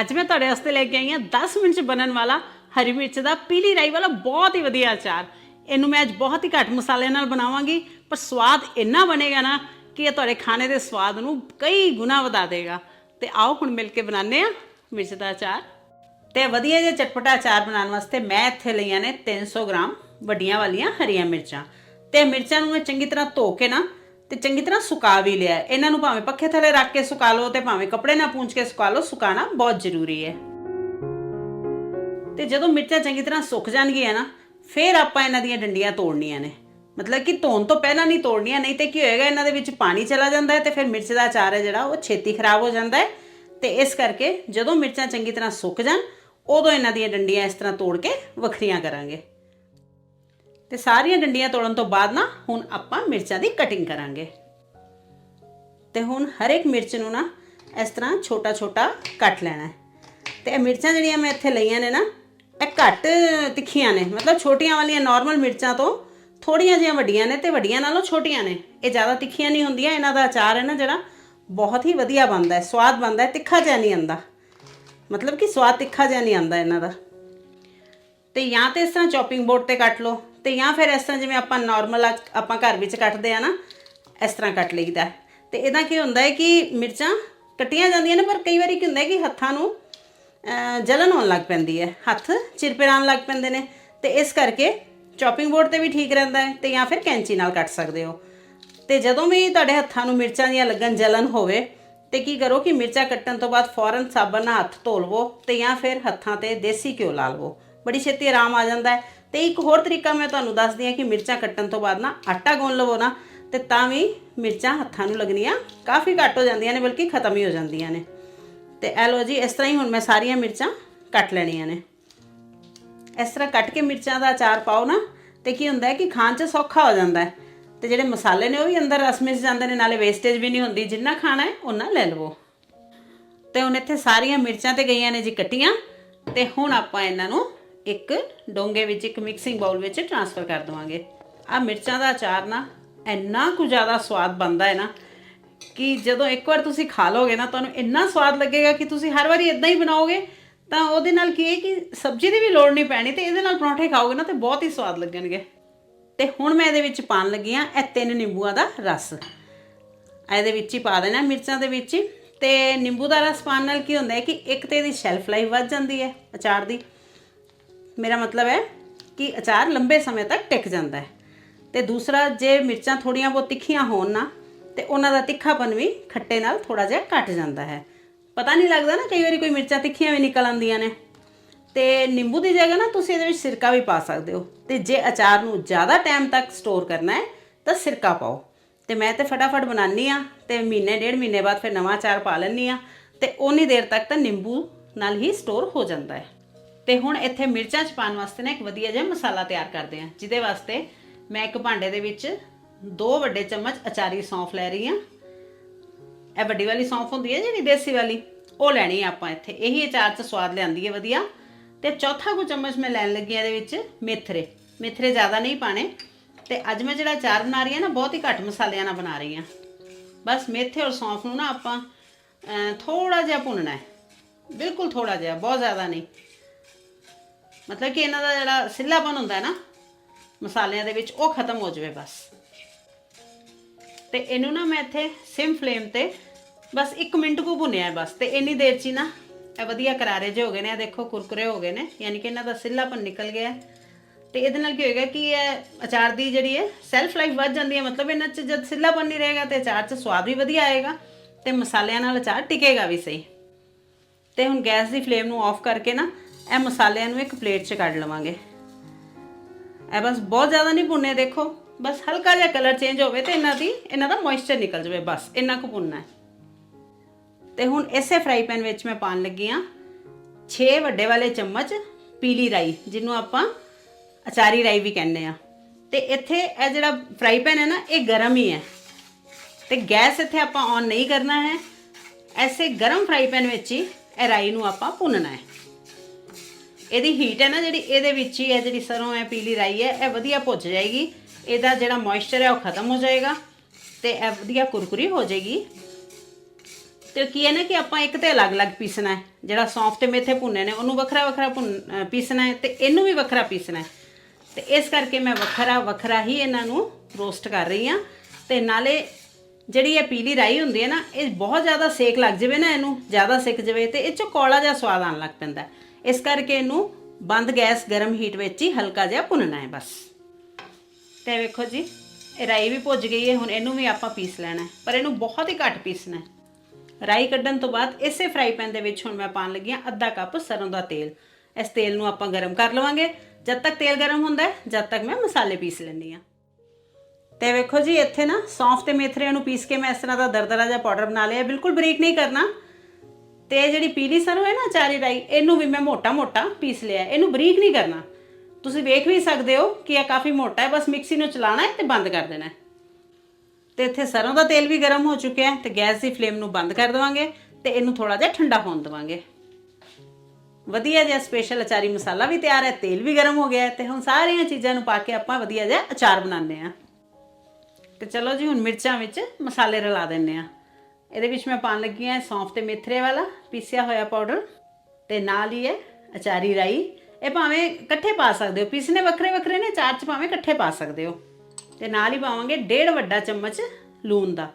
ਅੱਜ ਮੈਂ ਤੁਹਾਡੇ ਵਾਸਤੇ ਲੈ ਕੇ ਆਈ ਹਾਂ 10 ਮਿੰਟ ਚ ਬਣਨ ਵਾਲਾ ਹਰੀ ਮਿਰਚ ਦਾ ਪੀਲੀ ਰਾਈ ਵਾਲਾ ਬਹੁਤ ਹੀ ਵਧੀਆ ਅਚਾਰ। ਇਹਨੂੰ ਮੈਂ ਅੱਜ ਬਹੁਤ ਹੀ ਘੱਟ ਮਸਾਲੇ ਨਾਲ ਬਣਾਵਾਂਗੀ, ਪਰ ਸਵਾਦ ਇੰਨਾ ਬਣੇਗਾ ਨਾ ਕਿ ਇਹ ਤੁਹਾਡੇ ਖਾਣੇ ਦੇ ਸਵਾਦ ਨੂੰ ਕਈ ਗੁਣਾ ਵਧਾ ਦੇਗਾ। ਤੇ ਆਓ ਹੁਣ ਮਿਲ ਕੇ ਬਣਾਉਂਦੇ ਆ ਮਿਰਚ ਦਾ ਅਚਾਰ। ਤੇ ਵਧੀਆ ਜਿਹਾ ਚਟਪਟਾ ਅਚਾਰ ਬਣਾਉਣ ਵਾਸਤੇ ਮੈਂ ਇੱਥੇ ਲਈਆਂ ਨੇ 300 ਗ੍ਰਾਮ ਵੱਡੀਆਂ ਵਾਲੀਆਂ ਹਰੀਆਂ ਮਿਰਚਾਂ। ਤੇ ਮਿਰਚਾਂ ਨੂੰ ਮੈਂ ਚੰਗੀ ਤਰ੍ਹਾਂ ਧੋ ਕੇ ਨਾ ਤੇ ਚੰਗੀ ਤਰ੍ਹਾਂ ਸੁਕਾ ਵੀ ਲਿਆ। ਇਹਨਾਂ ਨੂੰ ਭਾਵੇਂ ਪੱਖੇ ਥੱਲੇ ਰੱਖ ਕੇ ਸੁਕਾ ਲਓ ਤੇ ਭਾਵੇਂ ਕੱਪੜੇ ਨਾਲ ਪੂੰਝ ਕੇ ਸੁਕਾ ਲਓ, ਸੁਕਾਣਾ ਬਹੁਤ ਜ਼ਰੂਰੀ ਹੈ। ਤੇ ਜਦੋਂ ਮਿਰਚਾਂ ਚੰਗੀ ਤਰ੍ਹਾਂ ਸੁੱਕ ਜਾਣਗੀਆਂ ਨਾ, ਫਿਰ ਆਪਾਂ ਇਹਨਾਂ ਦੀਆਂ ਡੰਡੀਆਂ ਤੋੜਨੀਆਂ ਨੇ। ਮਤਲਬ ਕਿ ਧੋਣ ਤੋਂ ਪਹਿਲਾਂ ਨਹੀਂ ਤੋੜਨੀਆਂ, ਨਹੀਂ ਤੇ ਕੀ ਹੋਏਗਾ, ਇਹਨਾਂ ਦੇ ਵਿੱਚ ਪਾਣੀ ਚਲਾ ਜਾਂਦਾ ਹੈ ਤੇ ਫਿਰ ਮਿਰਚ ਦਾ ਅਚਾਰ ਹੈ ਜਿਹੜਾ, ਉਹ ਛੇਤੀ ਖਰਾਬ ਹੋ ਜਾਂਦਾ ਹੈ। ਤੇ ਇਸ ਕਰਕੇ ਜਦੋਂ ਮਿਰਚਾਂ ਚੰਗੀ ਤਰ੍ਹਾਂ ਸੁੱਕ ਜਾਣ, ਉਦੋਂ ਇਹਨਾਂ ਦੀਆਂ ਡੰਡੀਆਂ ਇਸ ਤਰ੍ਹਾਂ ਤੋੜ ਕੇ ਵੱਖਰੀਆਂ ਕਰਾਂਗੇ। ਤੇ ਸਾਰੀਆਂ ਡੰਡੀਆਂ ਤੋੜਨ ਤੋਂ ਬਾਅਦ ਨਾ ਹੁਣ ਆਪਾਂ ਮਿਰਚਾਂ ਦੀ ਕਟਿੰਗ ਕਰਾਂਗੇ। ਤੇ ਹੁਣ ਹਰ ਇੱਕ ਮਿਰਚ ਨੂੰ ਨਾ ਇਸ ਤਰ੍ਹਾਂ ਛੋਟਾ ਛੋਟਾ ਕੱਟ ਲੈਣਾ ਹੈ। ਤੇ ਇਹ ਮਿਰਚਾਂ ਜਿਹੜੀਆਂ ਮੈਂ ਇੱਥੇ ਲਈਆਂ ਨੇ ਨਾ, ਇਹ ਘੱਟ ਤਿੱਖੀਆਂ ਨੇ। ਮਤਲਬ ਛੋਟੀਆਂ ਵਾਲੀਆਂ ਨਾਰਮਲ ਮਿਰਚਾਂ ਤੋਂ ਥੋੜੀਆਂ ਜਿਹੀਆਂ ਵੱਡੀਆਂ ਨੇ ਤੇ ਵੱਡੀਆਂ ਨਾਲੋਂ ਛੋਟੀਆਂ ਨੇ। ਇਹ ਜ਼ਿਆਦਾ ਤਿੱਖੀਆਂ ਨਹੀਂ ਹੁੰਦੀਆਂ, ਇਹਨਾਂ ਦਾ ਅਚਾਰ ਹੈ ਨਾ ਜਿਹੜਾ ਬਹੁਤ ਹੀ ਵਧੀਆ ਬਣਦਾ ਹੈ, ਸਵਾਦ ਬਣਦਾ ਹੈ, ਤਿੱਖਾ ਜਿਹਾ ਨਹੀਂ ਆਂਦਾ ਮਤਲਬ ਕਿ ਸਵਾਦ ਤਿੱਖਾ ਜਿਹਾ ਨਹੀਂ ਆਂਦਾ ਇਹਨਾਂ ਦਾ। ਤੇ ਜਾਂ ਤੇ ਇਸ ਤਰ੍ਹਾਂ ਚੌਪਿੰਗ ਬੋਰਡ ਤੇ ਕੱਟ ਲਓ। ਤੇ ਜਾਂ ਫਿਰ ਇਸ ਤਰ੍ਹਾਂ ਜਿਵੇਂ ਆਪਾਂ ਨਾਰਮਲ ਆਪਾਂ ਘਰ ਵਿੱਚ ਕੱਟਦੇ ਆ ਨਾ ਇਸ ਤਰ੍ਹਾਂ ਕੱਟ ਲਈਦਾ। ਹੈ। ਤੇ ਇਹਦਾ ਕੀ ਹੁੰਦਾ ਹੈ ਕਿ ਮਿਰਚਾਂ ਕੱਟੀਆਂ ਜਾਂਦੀਆਂ ਨੇ ਪਰ ਕਈ ਵਾਰੀ ਕੀ ਹੁੰਦਾ ਹੈ ਕਿ ਹੱਥਾਂ ਨੂੰ ਅਹ, ਜਲਨ ਹੋਣ ਲੱਗ ਪੈਂਦੀ ਹੈ। ਹੱਥ ਚਿਰਪਿਰਾਣ ਲੱਗ ਪੈਂਦੇ ਨੇ। ਤੇ ਇਸ ਕਰਕੇ ਚੌਪਿੰਗ ਬੋਰਡ ਤੇ ਵੀ ਠੀਕ ਰਹਿੰਦਾ ਹੈ ਤੇ ਜਾਂ ਫਿਰ ਕੈਂਚੀ ਨਾਲ ਕੱਟ ਸਕਦੇ ਹੋ। ਤੇ ਜਦੋਂ ਵੀ ਤੁਹਾਡੇ ਹੱਥਾਂ ਨੂੰ ਮਿਰਚਾਂ ਦੀਆਂ ਲੱਗਣ ਜਲਨ ਹੋਵੇ ਤੇ ਕੀ ਕਰੋ ਕਿ ਮਿਰਚਾਂ ਕੱਟਣ ਤੋਂ ਬਾਅਦ ਫੌਰਨ ਸਾਬਣ ਨਾਲ ਹੱਥ ਧੋ ਲਵੋ ਤੇ ਜਾਂ ਫਿਰ ਹੱਥਾਂ ਤੇ ਦੇਸੀ ਘਿਓ ਲਾ ਲਵੋ। ਬੜੀ ਛੇਤੀ ਆਰਾਮ ਆ ਜਾਂਦਾ ਹੈ। ਤੇ ਇੱਕ ਹੋਰ ਤਰੀਕਾ ਮੈਂ ਤੁਹਾਨੂੰ ਦੱਸਦੀ ਹਾਂ ਕਿ ਮਿਰਚਾਂ ਕੱਟਣ ਤੋਂ ਬਾਅਦ ਨਾ ਆਟਾ ਗੁੰਨ ਲਵੋ ਨਾ, ਤੇ ਤਾਂ ਵੀ ਮਿਰਚਾਂ ਹੱਥਾਂ ਨੂੰ ਲੱਗਣੀਆਂ ਕਾਫੀ ਘੱਟ ਹੋ ਜਾਂਦੀਆਂ ਨੇ, ਬਲਕਿ ਖਤਮ ਹੀ ਹੋ ਜਾਂਦੀਆਂ ਨੇ। ਤੇ ਐ ਲਓ ਜੀ, ਇਸ ਤਰ੍ਹਾਂ ਹੀ ਹੁਣ ਮੈਂ ਸਾਰੀਆਂ ਮਿਰਚਾਂ ਕੱਟ ਲੈਣੀਆਂ ਨੇ। ਇਸ ਤਰ੍ਹਾਂ ਕੱਟ ਕੇ ਮਿਰਚਾਂ ਦਾ ਅਚਾਰ ਪਾਓ ਨਾ, ਤੇ ਕੀ ਹੁੰਦਾ ਹੈ ਕਿ ਖਾਣ 'ਚ ਸੌਖਾ ਹੋ ਜਾਂਦਾ ਹੈ। ਤੇ ਜਿਹੜੇ ਮਸਾਲੇ ਨੇ ਉਹ ਵੀ ਅੰਦਰ ਰਸ ਮਿਸ ਜਾਂਦੇ ਨੇ, ਨਾਲੇ ਵੇਸਟੇਜ ਵੀ ਨਹੀਂ ਹੁੰਦੀ, ਜਿੰਨਾ ਖਾਣਾ ਹੈ ਉਹਨਾਂ ਲੈ ਲਵੋ। ਤੇ ਹੁਣ ਇੱਥੇ ਸਾਰੀਆਂ ਮਿਰਚਾਂ ਤੇ ਗਈਆਂ ਨੇ ਜੀ ਕੱਟੀਆਂ, ਤੇ ਹੁਣ ਆਪਾਂ ਇਹਨਾਂ ਨੂੰ ਇੱਕ ਡੋਂਗੇ ਵਿੱਚ, ਇੱਕ ਮਿਕਸਿੰਗ ਬਾਉਲ ਵਿੱਚ ਟ੍ਰਾਂਸਫਰ ਕਰ ਦਵਾਂਗੇ। ਆ ਮਿਰਚਾਂ ਦਾ ਅਚਾਰ ਨਾ, ਇੰਨਾ ਕੁ ਜ਼ਿਆਦਾ ਸਵਾਦ ਬਣਦਾ ਹੈ ਨਾ ਕਿ ਜਦੋਂ ਇੱਕ ਵਾਰ ਤੁਸੀਂ ਖਾ ਲੋਗੇ ਨਾ, ਤੁਹਾਨੂੰ ਇੰਨਾ ਸਵਾਦ ਲੱਗੇਗਾ ਕਿ ਤੁਸੀਂ ਹਰ ਵਾਰੀ ਇਦਾਂ ਹੀ ਬਣਾਓਗੇ, ਤਾਂ ਉਹਦੇ ਨਾਲ ਕੀ ਹੈ ਕਿ ਸਬਜ਼ੀ ਦੀ ਵੀ ਲੋੜ ਨਹੀਂ ਪੈਣੀ ਤੇ ਇਹਦੇ ਨਾਲ ਪਰੌਂਠੇ ਖਾਓਗੇ ਨਾ ਤੇ ਬਹੁਤ ਹੀ ਸਵਾਦ ਲੱਗਣਗੇ। ਤੇ ਹੁਣ ਮੈਂ ਇਹਦੇ ਵਿੱਚ ਪਾਣ ਲੱਗੀ ਆ ਇਹ ਤਿੰਨ ਨਿੰਬੂਆਂ ਦਾ ਰਸ। ਇਹਦੇ ਵਿੱਚ ਹੀ ਪਾ ਦੇਣਾ ਮਿਰਚਾਂ ਦੇ ਵਿੱਚ ਹੀ। ਤੇ ਨਿੰਬੂ ਦਾ ਰਸ ਪਾਣ ਨਾਲ ਕੀ ਹੁੰਦਾ ਹੈ ਕਿ ਇੱਕ ਤੇ ਇਹਦੀ ਸ਼ੈਲਫ ਲਾਈਫ ਵੱਧ ਜਾਂਦੀ ਹੈ ਅਚਾਰ ਦੀ ਮੇਰਾ ਮਤਲਬ ਹੈ ਕਿ ਅਚਾਰ ਲੰਬੇ ਸਮੇਂ ਤੱਕ ਟਿਕ ਜਾਂਦਾ ਹੈ। ਤੇ ਦੂਸਰਾ, ਜੇ ਮਿਰਚਾਂ ਥੋੜੀਆਂ ਬਹੁਤ ਤਿੱਖੀਆਂ ਹੋਣ ਨਾ, ਤੇ ਉਹਨਾਂ ਦਾ ਤਿੱਖਾਪਨ ਵੀ ਖੱਟੇ ਨਾਲ ਥੋੜਾ ਜਿਹਾ ਘਟ ਜਾਂਦਾ ਹੈ। ਪਤਾ ਨਹੀਂ ਲੱਗਦਾ ਨਾ, ਕਈ ਵਾਰੀ ਕੋਈ ਮਿਰਚਾਂ ਤਿੱਖੀਆਂ ਵੀ ਨਿਕਲ ਆਉਂਦੀਆਂ ਨੇ। ਤੇ ਨਿੰਬੂ ਦੀ ਜਗ੍ਹਾ ਨਾ, ਤੁਸੀਂ ਇਹਦੇ ਵਿੱਚ ਸਿਰਕਾ ਵੀ ਪਾ ਸਕਦੇ ਹੋ। ਤੇ ਜੇ ਅਚਾਰ ਨੂੰ ਜ਼ਿਆਦਾ ਟਾਈਮ ਤੱਕ ਸਟੋਰ ਕਰਨਾ ਹੈ, ਤਾਂ ਸਿਰਕਾ ਪਾਓ। ਤੇ ਮੈਂ ਤੇ ਫਟਾਫਟ ਬਣਾਉਣੀ ਆ ਤੇ ਮਹੀਨੇ, ਡੇਢ ਮਹੀਨੇ ਬਾਅਦ ਫਿਰ ਨਵਾਂ ਅਚਾਰ ਪਾ ਲੈਂਦੀ ਆ ਤੇ ਉਨੀ ਦੇਰ ਤੱਕ ਤਾਂ ਨਿੰਬੂ ਨਾਲ ਹੀ ਸਟੋਰ ਹੋ ਜਾਂਦਾ ਹੈ। ਤੇ ਹੁਣ ਇੱਥੇ ਮਿਰਚਾਂ ਚ ਪਾਉਣ ਵਾਸਤੇ ਨਾ ਇੱਕ ਵਧੀਆ ਜਿਹਾ ਮਸਾਲਾ ਤਿਆਰ ਕਰਦੇ ਹਾਂ। ਜਿਹਦੇ ਵਾਸਤੇ ਮੈਂ ਇੱਕ ਭਾਂਡੇ ਦੇ ਵਿੱਚ ਦੋ ਵੱਡੇ ਚਮਚ ਅਚਾਰੀ ਸੌਂਫ ਲੈ ਰਹੀ ਹਾਂ। ਇਹ ਵੱਡੀ ਵਾਲੀ ਸੌਂਫ ਹੁੰਦੀ ਹੈ ਜਿਹੜੀ ਦੇਸੀ ਵਾਲੀ, ਉਹ ਲੈਣੀ ਹੈ ਆਪਾਂ ਇੱਥੇ। ਇਹੀ ਅਚਾਰ 'ਚ ਸਵਾਦ ਲਿਆਂਦੀ ਹੈ ਵਧੀਆ। ਤੇ ਚੌਥਾ ਕੁ ਚਮਚ ਮੈਂ ਲੈਣ ਲੱਗੀ ਆ ਇਹਦੇ ਵਿੱਚ ਮੇਥਰੇ। ਮੇਥਰੇ ਜ਼ਿਆਦਾ ਨਹੀਂ ਪਾਣੇ ਤੇ ਅੱਜ ਮੈਂ ਜਿਹੜਾ ਅਚਾਰ ਬਣਾ ਰਹੀ ਹਾਂ ਨਾ, ਬਹੁਤ ਹੀ ਘੱਟ ਮਸਾਲਿਆਂ ਨਾਲ ਬਣਾ ਰਹੀ ਹਾਂ। ਬਸ ਮੇਥੇ ਔਰ ਸੌਂਫ ਨੂੰ ਨਾ ਆਪਾਂ ਥੋੜਾ ਜਿਹਾ ਭੁੰਨਣਾ ਹੈ। ਬਿਲਕੁਲ ਥੋੜਾ ਜਿਹਾ, ਬਹੁਤ ਜ਼ਿਆਦਾ ਨਹੀਂ। ਮਤਲਬ ਕਿ ਇਹਨਾਂ ਦਾ ਜਿਹੜਾ ਸਿੱਲਾਪਨ ਹੁੰਦਾ ਹੈ ਨਾ, ਮਸਾਲਿਆਂ ਦੇ ਵਿੱਚ ਉਹ ਖਤਮ ਹੋ ਜਾਵੇ ਬਸ। ਤੇ ਇਹਨੂੰ ਨਾ ਮੈਂ ਇੱਥੇ ਸਿਮ ਫਲੇਮ ਤੇ ਬਸ 1 ਮਿੰਟ ਕੋ ਭੁੰਨਿਆ ਹੈ ਬਸ। ਤੇ ਇੰਨੀ ਦੇਰ ਚ ਹੀ ਨਾ ਇਹ ਵਧੀਆ ਕਰਾਰੇ ਜਿਹੇ ਹੋ ਗਏ ਨੇ, ਇਹ ਦੇਖੋ ਕੁਰਕੁਰੇ ਹੋ ਗਏ ਨੇ, ਯਾਨੀ ਕਿ ਇਹਨਾਂ ਦਾ ਸਿੱਲਾਪਨ ਨਿਕਲ ਗਿਆ ਹੈ। ਤੇ ਇਹਦੇ ਨਾਲ ਕੀ ਹੋਏਗਾ ਕਿ ਇਹ ਅਚਾਰ ਦੀ ਜਿਹੜੀ ਹੈ ਸੈਲਫ ਲਾਈਫ ਵੱਧ ਜਾਂਦੀ ਹੈ, ਮਤਲਬ ਇਹਨਾਂ 'ਚ ਜਦ ਸਿੱਲਾਪਨ ਨਹੀਂ ਰਹੇਗਾ ਤੇ ਅਚਾਰ 'ਚ ਸਵਾਦ ਵੀ ਵਧੀਆ ਆਏਗਾ ਤੇ ਮਸਾਲਿਆਂ ਨਾਲ ਅਚਾਰ ਟਿਕੇਗਾ ਵੀ ਸਹੀ। ਤੇ ਹੁਣ ਗੈਸ ਦੀ ਫਲੇਮ ਨੂੰ ਆਫ ਕਰਕੇ ਨਾ ਇਹ ਮਸਾਲਿਆਂ ਨੂੰ ਇੱਕ ਪਲੇਟ 'ਚ ਕੱਢ ਲਵਾਂਗੇ। ਇਹ ਬਸ ਬਹੁਤ ਜ਼ਿਆਦਾ ਨਹੀਂ ਭੁੰਨੇ, ਦੇਖੋ। ਬਸ ਹਲਕਾ ਜਿਹਾ ਕਲਰ ਚੇਂਜ ਹੋਵੇ ਤੇ ਇਹਨਾਂ ਦੀ ਇਹਨਾਂ ਦਾ ਮੋਇਸਚਰ ਨਿਕਲ ਜਾਵੇ, ਬਸ ਇੰਨਾ ਕੁ ਭੁੰਨਣਾ ਹੈ। ਤੇ ਹੁਣ ਇਸੇ ਫਰਾਈ ਪੈਨ ਵਿੱਚ ਮੈਂ ਪਾਣ ਲੱਗੀ ਆ 6 ਵੱਡੇ ਵਾਲੇ ਚਮਚ ਪੀਲੀ ਰਾਈ, ਜਿਹਨੂੰ ਆਪਾਂ ਅਚਾਰੀ ਰਾਈ ਵੀ ਕਹਿੰਦੇ ਆ ਤੇ ਇੱਥੇ ਇਹ ਜਿਹੜਾ ਫਰਾਈ ਪੈਨ ਹੈ ਨਾ, ਇਹ ਗਰਮ ਹੀ ਹੈ। ਤੇ ਗੈਸ ਇੱਥੇ ਆਪਾਂ ਔਨ ਨਹੀਂ ਕਰਨਾ ਹੈ। ਐਸੇ ਗਰਮ ਫਰਾਈ ਪੈਨ ਵਿੱਚ ਹੀ ਇਹ ਰਾਈ ਨੂੰ ਆਪਾਂ ਭੁੰਨਣਾ ਹੈ। ਇਹਦੀ ਹੀਟ ਹੈ ਨਾ ਜਿਹੜੀ, ਇਹਦੇ ਵਿੱਚ ਹੀ ਹੈ ਜਿਹੜੀ ਸਰੋਂ ਹੈ, ਪੀਲੀ ਰਾਈ ਹੈ, ਇਹ ਵਧੀਆ ਭੁੱਜ ਜਾਏਗੀ। ਇਹਦਾ ਜਿਹੜਾ ਮੋਇਸਚਰ ਹੈ ਉਹ ਖਤਮ ਹੋ ਜਾਏਗਾ ਤੇ ਇਹ ਵਧੀਆ ਕੁਰਕੁਰੀ ਹੋ ਜਾਏਗੀ। ਤੇ ਕੀ ਹੈ ਨਾ ਕਿ ਆਪਾਂ ਇੱਕ ਤੇ ਅਲੱਗ-ਅਲੱਗ ਪੀਸਣਾ ਹੈ, ਜਿਹੜਾ ਸੌਂਫ ਤੇ ਮੇਥੇ ਭੁੰਨੇ ਨੇ, ਉਹਨੂੰ ਵੱਖਰਾ-ਵੱਖਰਾ ਭੁੰਨ ਪੀਸਣਾ ਹੈ ਤੇ ਇਹਨੂੰ ਵੀ ਵੱਖਰਾ ਪੀਸਣਾ ਹੈ। ਤੇ ਇਸ ਕਰਕੇ ਮੈਂ ਵੱਖਰਾ ਵੱਖਰਾ ਹੀ ਇਹਨਾਂ ਨੂੰ ਰੋਸਟ ਕਰ ਰਹੀ ਹਾਂ। ਤੇ ਨਾਲੇ ਜਿਹੜੀ ਇਹ ਪੀਲੀ ਰਾਈ ਹੁੰਦੀ ਹੈ ਨਾ, ਇਹ ਬਹੁਤ ਜ਼ਿਆਦਾ ਸੇਕ ਲੱਗ ਜਾਵੇ ਨਾ ਇਹਨੂੰ, ਜ਼ਿਆਦਾ ਸਿੱਕ ਜਾਵੇ ਤੇ ਇਹ 'ਚ ਕੌਲਾ ਜਿਹਾ ਸਵਾਦ ਆਉਣ ਲੱਗ ਪੈਂਦਾ ਹੈ। ਇਸ ਕਰਕੇ ਇਹਨੂੰ ਬੰਦ ਗੈਸ ਗਰਮ ਹੀਟ ਵਿੱਚ ਹੀ ਹਲਕਾ ਜਿਹਾ ਭੁੰਨਣਾ ਹੈ ਬਸ। ਤੇ ਵੇਖੋ ਜੀ, ਇਹ ਰਾਈ ਵੀ ਭੁੱਜ ਗਈ ਹੈ, ਹੁਣ ਇਹਨੂੰ ਵੀ ਆਪਾਂ ਪੀਸ ਲੈਣਾ ਹੈ। ਪਰ ਇਹਨੂੰ ਬਹੁਤ ਹੀ ਘੱਟ ਪੀਸਣਾ ਹੈ। ਰਾਈ ਕੱਢਣ ਤੋਂ ਬਾਅਦ ਇਸੇ ਫਰਾਈ ਪੈਨ ਦੇ ਵਿੱਚ ਹੁਣ ਮੈਂ ਪਾਣ ਲੱਗੀ ਹਾਂ ਅੱਧਾ ਕੱਪ ਸਰੋਂ ਦਾ ਤੇਲ। ਇਸ ਤੇਲ ਨੂੰ ਆਪਾਂ ਗਰਮ ਕਰ ਲਵਾਂਗੇ। ਜਦ ਤੱਕ ਤੇਲ ਗਰਮ ਹੁੰਦਾ ਹੈ, ਜਦ ਤੱਕ ਮੈਂ ਮਸਾਲੇ ਪੀਸ ਲੈਂਦੀ ਹਾਂ। ਤੇ ਵੇਖੋ ਜੀ, ਇੱਥੇ ਨਾ ਸੌਂਫ ਤੇ ਮੇਥਰੇ ਨੂੰ ਪੀਸ ਕੇ ਮੈਂ ਇਸ ਤਰ੍ਹਾਂ ਦਾ ਦਰਦਰਾ ਜਿਹਾ ਪਾਊਡਰ ਬਣਾ ਲਿਆ। ਬਿਲਕੁਲ ਬਰੀਕ ਨਹੀਂ ਕਰਨਾ। ਤੇ ਇਹ ਜਿਹੜੀ ਪੀਲੀ ਸਰੋਂ ਹੈ ਨਾ ਚਾਰੀ ਰਾਈ, ਇਹਨੂੰ ਵੀ ਮੈਂ ਮੋਟਾ-ਮੋਟਾ ਪੀਸ ਲਿਆ। ਇਹਨੂੰ ਬਰੀਕ ਨਹੀਂ ਕਰਨਾ। ਤੁਸੀਂ ਵੇਖ ਵੀ ਸਕਦੇ ਹੋ ਕਿ ਇਹ ਕਾਫੀ ਮੋਟਾ ਹੈ, ਬਸ ਮਿਕਸੀ ਨੂੰ ਚਲਾਉਣਾ ਹੈ ਤੇ ਬੰਦ ਕਰ ਦੇਣਾ ਹੈ। ਤੇ ਇੱਥੇ ਸਰੋਂ ਦਾ ਤੇਲ ਵੀ ਗਰਮ ਹੋ ਚੁੱਕਿਆ ਹੈ ਤੇ ਗੈਸ ਦੀ ਫਲੇਮ ਨੂੰ ਬੰਦ ਕਰ ਦੇਵਾਂਗੇ ਤੇ ਇਹਨੂੰ ਥੋੜਾ ਜਿਹਾ ਠੰਡਾ ਹੋਣ ਦੇਵਾਂਗੇ। ਵਧੀਆ ਜਿਹਾ ਸਪੈਸ਼ਲ ਅਚਾਰੀ ਮਸਾਲਾ ਵੀ ਤਿਆਰ ਹੈ, ਤੇਲ ਵੀ ਗਰਮ ਹੋ ਗਿਆ ਹੈ ਤੇ ਹੁਣ ਸਾਰੀਆਂ ਚੀਜ਼ਾਂ ਨੂੰ ਪਾ ਕੇ ਆਪਾਂ ਵਧੀਆ ਜਿਹਾ ਅਚਾਰ ਬਣਾਉਂਦੇ ਹਾਂ। ਤੇ ਚਲੋ ਜੀ, ਹੁਣ ਮਿਰਚਾਂ ਵਿੱਚ ਮਸਾਲੇ ਰਲਾ ਦਿੰਨੇ ਆ ਇਹਦੇ ਵਿੱਚ ਮੈਂ ਪਾਣ ਲੱਗੀ ਹਾਂ ਸੌਂਫ ਤੇ ਮੇਥਰੇ ਵਾਲਾ ਪੀਸਿਆ ਹੋਇਆ ਪਾਊਡਰ ਤੇ ਨਾਲ ਹੀ ਹੈ ਅਚਾਰੀ ਰਾਈ। ਇਹ ਭਾਵੇਂ ਇਕੱਠੇ ਪਾ ਸਕਦੇ ਹੋ। ਪੀਸਨੇ ਵੱਖਰੇ ਵੱਖਰੇ ਨੇ ਚਾਰ ਚ ਭਾਵੇਂ ਇਕੱਠੇ ਪਾ ਸਕਦੇ ਹੋ। ਤੇ ਨਾਲ ਹੀ ਪਾਵਾਂਗੇ ਡੇਢ ਵੱਡਾ ਚਮਚ ਲੂਣ ਦਾ।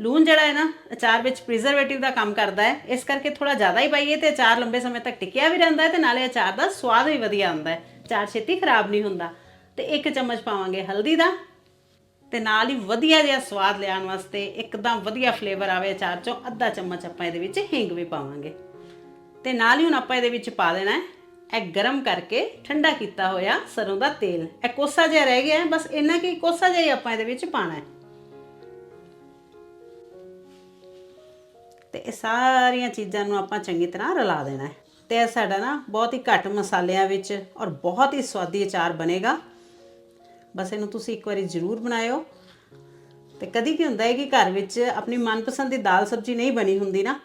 ਲੂਣ ਜਿਹੜਾ ਹੈ ਨਾ, ਅਚਾਰ ਵਿੱਚ ਪ੍ਰੀਜ਼ਰਵੇਟਿਵ ਦਾ ਕੰਮ ਕਰਦਾ ਹੈ। ਇਸ ਕਰਕੇ ਥੋੜਾ ਜ਼ਿਆਦਾ ਹੀ ਪਾਈਏ ਤੇ ਅਚਾਰ ਲੰਬੇ ਸਮੇਂ ਤੱਕ ਟਿਕਿਆ ਵੀ ਰਹਿੰਦਾ ਹੈ ਤੇ ਨਾਲੇ ਅਚਾਰ ਦਾ ਸਵਾਦ ਵੀ ਵਧੀਆ ਆਉਂਦਾ ਹੈ। ਅਚਾਰ ਛੇਤੀ ਖਰਾਬ ਨਹੀਂ ਹੁੰਦਾ। ਤੇ ਇੱਕ ਚਮਚ ਪਾਵਾਂਗੇ ਹਲਦੀ ਦਾ। ਤੇ ਨਾਲ ਹੀ ਵਧੀਆ ਜਿਹਾ ਸਵਾਦ ਲਿਆਉਣ ਵਾਸਤੇ ਇੱਕਦਮ ਵਧੀਆ ਫਲੇਵਰ ਆਵੇ ਅਚਾਰ ਚੋਂ, ਅੱਧਾ ਚਮਚ ਆਪਾਂ ਇਹਦੇ ਵਿੱਚ ਹਿੰਗ ਵੀ ਪਾਵਾਂਗੇ। ਤੇ ਨਾਲ ਹੀ ਹੁਣ ਆਪਾਂ ਇਹਦੇ ਵਿੱਚ ਪਾ ਦੇਣਾ ਹੈ, ਇਹ ਗਰਮ ਕਰਕੇ ਠੰਡਾ ਕੀਤਾ ਹੋਇਆ ਸਰੋਂ ਦਾ ਤੇਲ। ਇਹ ਕੋਸਾ ਜਿਹਾ ਰਹਿ ਗਿਆ ਬਸ ਇੰਨਾ ਕਿ ਕੋਸਾ ਜਿਹਾ ਹੀ ਆਪਾਂ ਇਹਦੇ ਵਿੱਚ ਪਾਣਾ ਹੈ। ਤੇ ਇਹ ਸਾਰੀਆਂ ਚੀਜ਼ਾਂ ਨੂੰ ਆਪਾਂ ਚੰਗੀ ਤਰ੍ਹਾਂ ਰਲਾ ਦੇਣਾ ਹੈ। ਤੇ ਇਹ ਸਾਡਾ ਨਾ ਬਹੁਤ ਹੀ ਘੱਟ ਮਸਾਲਿਆਂ ਵਿੱਚ ਔਰ ਬਹੁਤ ਹੀ ਸਵਾਦੀ ਅਚਾਰ ਬਣੇਗਾ। ਬਸ ਇਹਨੂੰ ਤੁਸੀਂ ਇੱਕ ਵਾਰੀ ਜ਼ਰੂਰ ਬਣਾਇਓ। ਤੇ ਕਦੀ ਕੀ ਹੁੰਦਾ ਹੈ ਕਿ ਘਰ ਵਿੱਚ ਆਪਣੀ ਮਨਪਸੰਦ ਦੀ ਦਾਲ ਸਬਜ਼ੀ ਨਹੀਂ ਬਣੀ ਹੁੰਦੀ ਨਾ,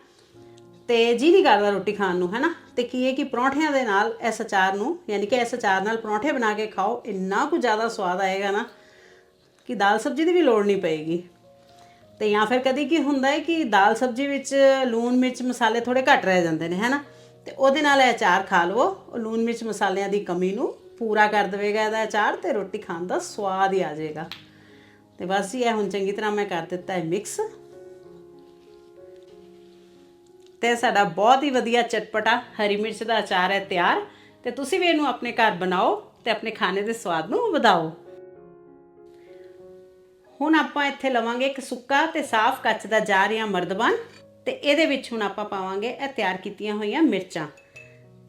ਤੇ ਜੀ ਨਹੀਂ ਕਰਦਾ ਰੋਟੀ ਖਾਣ ਨੂੰ, ਹੈਨਾ? ਤੇ ਕੀ ਹੈ ਕਿ ਪਰੌਂਠਿਆਂ ਦੇ ਨਾਲ ਇਸ ਅਚਾਰ ਨੂੰ, ਯਾਨੀ ਕਿ ਇਸ ਅਚਾਰ ਨਾਲ ਪਰੌਂਠੇ ਬਣਾ ਕੇ ਖਾਓ, ਇੰਨਾ ਕੁ ਜ਼ਿਆਦਾ ਸਵਾਦ ਆਏਗਾ ਨਾ ਕਿ ਦਾਲ ਸਬਜ਼ੀ ਦੀ ਵੀ ਲੋੜ ਨਹੀਂ ਪਏਗੀ। ਤੇ ਜਾਂ ਫਿਰ ਕਦੀ ਕੀ ਹੁੰਦਾ ਹੈ ਕਿ ਦਾਲ ਸਬਜ਼ੀ ਵਿੱਚ ਲੂਣ, ਮਿਰਚ, ਮਸਾਲੇ ਥੋੜੇ ਘੱਟ ਰਹਿ ਜਾਂਦੇ ਨੇ, ਹੈਨਾ? ਤੇ ਉਹਦੇ ਨਾਲ ਇਹ ਅਚਾਰ ਖਾ ਲਵੋ। ਲੂਣ, ਮਿਰਚ, ਮਸਾਲਿਆਂ ਦੀ ਕਮੀ ਨੂੰ ਪੂਰਾ ਕਰ ਦੇਵੇਗਾ ਇਹਦਾ ਅਚਾਰ ਤੇ ਰੋਟੀ ਖਾਣ ਦਾ ਸਵਾਦ ਹੀ ਆ ਜਾਏਗਾ। ਤੇ ਬਸ ਜੀ, ਇਹ ਹੁਣ ਚੰਗੀ ਤਰ੍ਹਾਂ ਮੈਂ ਕਰ ਦਿੱਤਾ ਹੈ ਮਿਕਸ ਤੇ ਸਾਡਾ ਬਹੁਤ ਹੀ ਵਧੀਆ ਚਟਪਟਾ ਹਰੀ ਮਿਰਚ ਦਾ ਅਚਾਰ ਹੈ ਤਿਆਰ। ਤੇ ਤੁਸੀਂ ਵੀ ਇਹਨੂੰ ਆਪਣੇ ਘਰ ਬਣਾਓ ਤੇ ਆਪਣੇ ਖਾਣੇ ਦੇ ਸਵਾਦ ਨੂੰ ਵਧਾਓ। ਹੁਣ ਆਪਾਂ ਇੱਥੇ ਲਵਾਂਗੇ ਇੱਕ ਸੁੱਕਾ ਤੇ ਸਾਫ਼ ਕੱਚ ਦਾ ਜਾਰ ਜਾਂ ਮਰਦਬਾਨ। ਤੇ ਇਹਦੇ ਵਿੱਚ ਹੁਣ ਆਪਾਂ ਪਾਵਾਂਗੇ ਇਹ ਤਿਆਰ ਕੀਤੀਆਂ ਹੋਈਆਂ ਮਿਰਚਾਂ।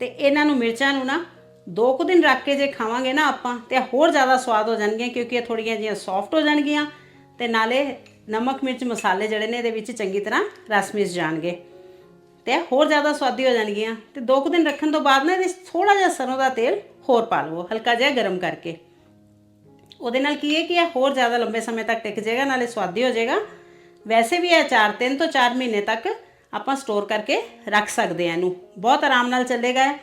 ਤੇ ਇਹਨਾਂ ਨੂੰ ਮਿਰਚਾਂ ਨੂੰ ਨਾ ਦੋ ਕੁ ਦਿਨ ਰੱਖ ਕੇ ਜੇ ਖਾਵਾਂਗੇ ਨਾ ਆਪਾਂ, ਤੇ ਹੋਰ ਜ਼ਿਆਦਾ ਸਵਾਦ ਹੋ ਜਾਣਗੀਆਂ ਕਿਉਂਕਿ ਇਹ ਥੋੜੀਆਂ ਜਿਹੀਆਂ ਸੌਫਟ ਹੋ ਜਾਣਗੀਆਂ ਤੇ ਨਾਲੇ ਨਮਕ, ਮਿਰਚ, ਮਸਾਲੇ ਜਿਹੜੇ ਨੇ ਇਹਦੇ ਵਿੱਚ ਚੰਗੀ ਤਰ੍ਹਾਂ ਰਸ ਮਿਸ ਜਾਣਗੇ ਤੇ ਇਹ ਹੋਰ ਜ਼ਿਆਦਾ ਸਵਾਦੀ ਹੋ ਜਾਣਗੀਆਂ ਤੇ ਦੋ ਕੁ ਦਿਨ ਰੱਖਣ ਤੋਂ ਬਾਅਦ ਨਾ ਇਹਦੇ 'ਚ ਥੋੜਾ ਜਿਹਾ ਸਰੋਂ ਦਾ ਤੇਲ ਹੋਰ ਪਾ ਲਵੋ, ਹਲਕਾ ਜਿਹਾ ਗਰਮ ਕਰਕੇ। ਉਹਦੇ ਨਾਲ ਕੀ ਹੈ ਕਿ ਇਹ ਹੋਰ ਜ਼ਿਆਦਾ ਲੰਬੇ ਸਮੇਂ ਤੱਕ ਟਿਕ ਜਾਏਗਾ, ਨਾਲੇ ਸਵਾਦੀ ਹੋ ਜਾਏਗਾ। ਵੈਸੇ ਵੀ ਇਹ ਅਚਾਰ 3 ਤੋਂ 4 ਮਹੀਨੇ ਤੱਕ ਆਪਾਂ ਸਟੋਰ ਕਰਕੇ ਰੱਖ ਸਕਦੇ ਆ ਇਹਨੂੰ। ਬਹੁਤ ਆਰਾਮ ਨਾਲ ਚੱਲੇਗਾ ਇਹ।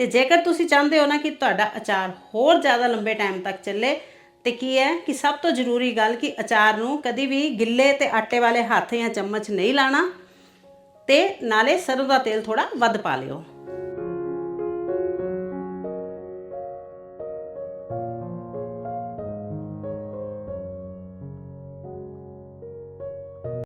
ਤੇ ਜੇਕਰ ਤੁਸੀਂ ਚਾਹੁੰਦੇ ਹੋ ਨਾ ਕਿ ਤੁਹਾਡਾ ਅਚਾਰ ਹੋਰ ਜ਼ਿਆਦਾ ਲੰਬੇ ਟਾਈਮ ਤੱਕ ਚੱਲੇ, ਤੇ ਕੀ ਹੈ ਕਿ ਸਭ ਤੋਂ ਜ਼ਰੂਰੀ ਗੱਲ ਕਿ ਅਚਾਰ ਨੂੰ ਕਦੀ ਵੀ ਗਿੱਲੇ ਤੇ ਆਟੇ ਵਾਲੇ ਹੱਥ ਜਾਂ ਚਮਚ ਨਹੀਂ ਲਾਣਾ ਤੇ ਨਾਲੇ ਸਰੋਂ ਦਾ ਤੇਲ ਥੋੜਾ ਵੱਧ ਪਾ ਲਿਓ।